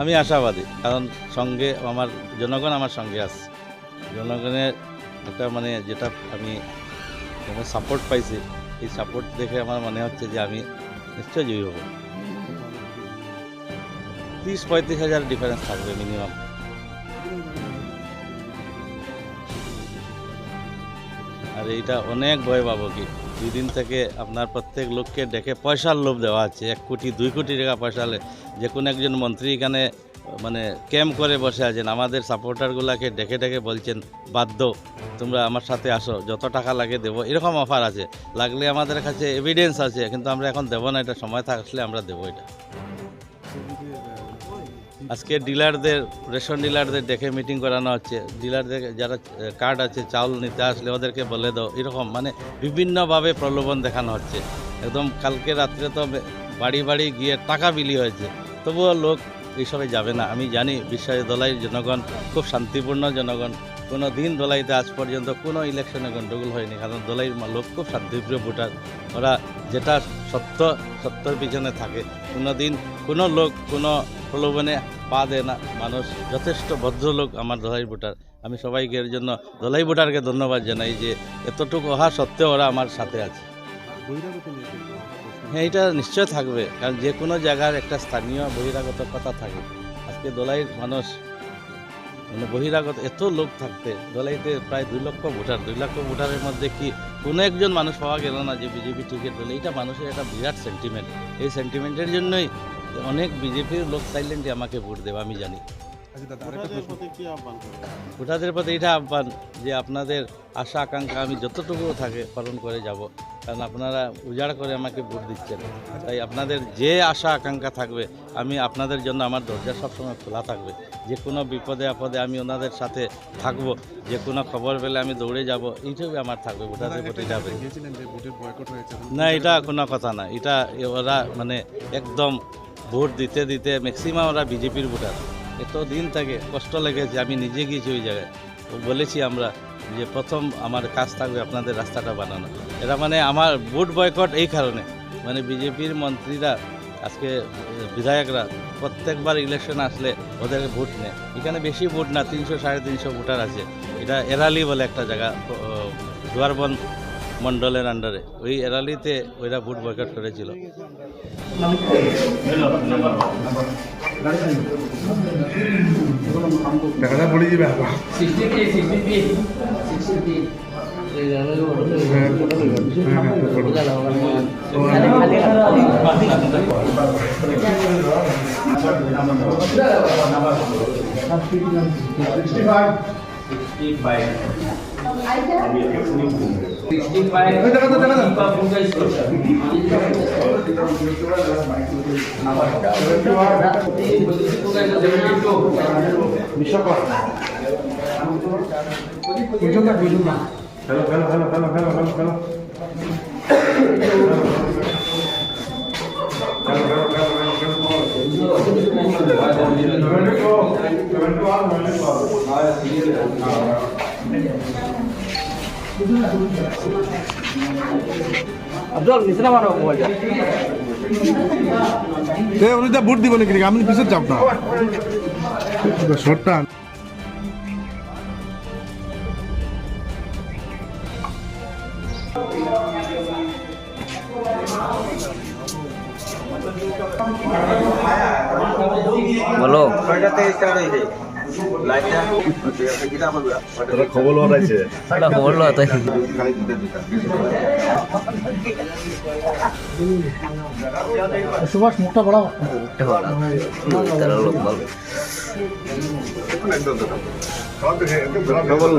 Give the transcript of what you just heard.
আমি আশাবাদী, কারণ সঙ্গে আমার, জনগণ আমার সঙ্গে আছে। জনগণের একটা মানে যেটা আমি সাপোর্ট পাইছি, এই সাপোর্ট দেখে আমার মনে হচ্ছে যে আমি নিশ্চয় জয়ী হব। তিরিশ পঁয়ত্রিশ হাজার ডিফারেন্স থাকবে মিনিমাম আর এইটা অনেক ভয় পাবো কি? দুই দিন থেকে আপনার প্রত্যেক লোককে ডেকে পয়সার লোভ দেওয়া আছে। এক কোটি, দুই কোটি টাকা পয়সা যে কোনো একজন মন্ত্রী এখানে মানে ক্যাম্প করে বসে আছেন। আমাদের সাপোর্টারগুলোকে ডেকে ডেকে বলছেন, বাধ্য, তোমরা আমার সাথে আসো, যত টাকা লাগে দেবো। এরকম অফার আছে। লাগলে আমাদের কাছে এভিডেন্স আছে, কিন্তু আমরা এখন দেবো না, এটা সময় থাকলে আমরা দেবো এটা। আজকে ডিলারদের, রেশন ডিলারদের ডেকে মিটিং করানো হচ্ছে। ডিলারদের যারা কার্ড আছে, চাউল নিতে আসলে ওদেরকে বলে দাও। এরকম মানে বিভিন্নভাবে প্রলোভন দেখানো হচ্ছে। একদম কালকে রাত্রে তো বাড়ি বাড়ি গিয়ে টাকা বিলি হয়েছে। তবুও লোক এইসবে যাবে না। আমি জানি বিশ্বাস দলাইয়ের জনগণ, খুব শান্তিপূর্ণ জনগণ। কোনো দিন দোলাইতে আজ পর্যন্ত কোনো ইলেকশনে গণ্ডগোল হয়নি। কারণ দোলাইয়ের লোক খুব শান্তিপ্রিয় ভোটার। ওরা যেটা সত্য, সত্যর পিছনে থাকে। কোনো দিন কোনো লোক কোনো প্রলোভনে পা দেয় না, মানুষ যথেষ্ট ভদ্রলোক আমার দোলাই ভোটার। আমি সবাইকে এর জন্য দোলাই ভোটারকে ধন্যবাদ জানাই যে এতটুকু অহা সত্ত্বেও ওরা আমার সাথে আছে। হ্যাঁ এটা নিশ্চয় থাকবে, কারণ যে কোনো জায়গার একটা স্থানীয় বহিরাগত কথা থাকে। আজকে দোলাইয়ের মানুষ মানে বহিরাগত, এত লোক থাকতে দোলাইতে প্রায় দুই লক্ষ ভোটার। দুই লক্ষ ভোটারের মধ্যে কি কোনো একজন মানুষ পাওয়া গেল না যে বিজেপি টিকিট পেলে? এটা মানুষের একটা বিরাট সেন্টিমেন্ট এই সেন্টিমেন্টের জন্যই অনেক বিজেপির লোক চাইলেন যে আমাকে ভোট দেবে আমি জানি। ভোটারদের প্রতি এটা আহ্বান যে আপনাদের আশা আকাঙ্ক্ষা আমি যতটুকু থাকে পালন করে যাব কারণ আপনারা উজাড় করে আমাকে ভোট দিচ্ছেন। তাই আপনাদের যে আশা আকাঙ্ক্ষা থাকবে আমি আপনাদের জন্য আমার দরজা সবসময় খোলা থাকবে। যে কোনো বিপদে আপদে আমি ওনাদের সাথে থাকব যে কোনো খবর পেলে আমি দৌড়ে যাব এইটুকু আমার থাকবে ভোটারদের প্রতি যাবে। না এটা কোনো কথা না এটা ওরা মানে একদম ভোট দিতে দিতে ম্যাক্সিমাম ওরা বিজেপির ভোটার। এত দিন থাকে কষ্ট লেগেছে, আমি নিজে গিয়েছি ওই জায়গায়। বলেছি আমরা যে প্রথম আমার কাজ থাকবে আপনাদের রাস্তাটা বানানো। এটা মানে আমার ভোট বয়কট এই কারণে। মানে বিজেপির মন্ত্রীরা, আজকে বিধায়করা প্রত্যেকবার ইলেকশন আসলে ওদের ভোট নেয়। এখানে বেশি ভোট না, তিনশো সাড়ে তিনশো ভোটার আছে। এটা এরালি বলে একটা জায়গা দুয়ারবন মণ্ডলের আন্ডারে ওই এরালিতে ওইরা ভোট বয়কট করেছিল। যাবে আবার। বুঝুন না বুঝুন না hello hello hello hello hello hello hello উনি যা ভোট দিব নাকি আমি পিছিয়ে যাব না শর্টটা বলো খবর লওয়া আছে। একটা খবর লো তাই। সুভাষ মুখটা বড় তারা লোক ভালো। খবর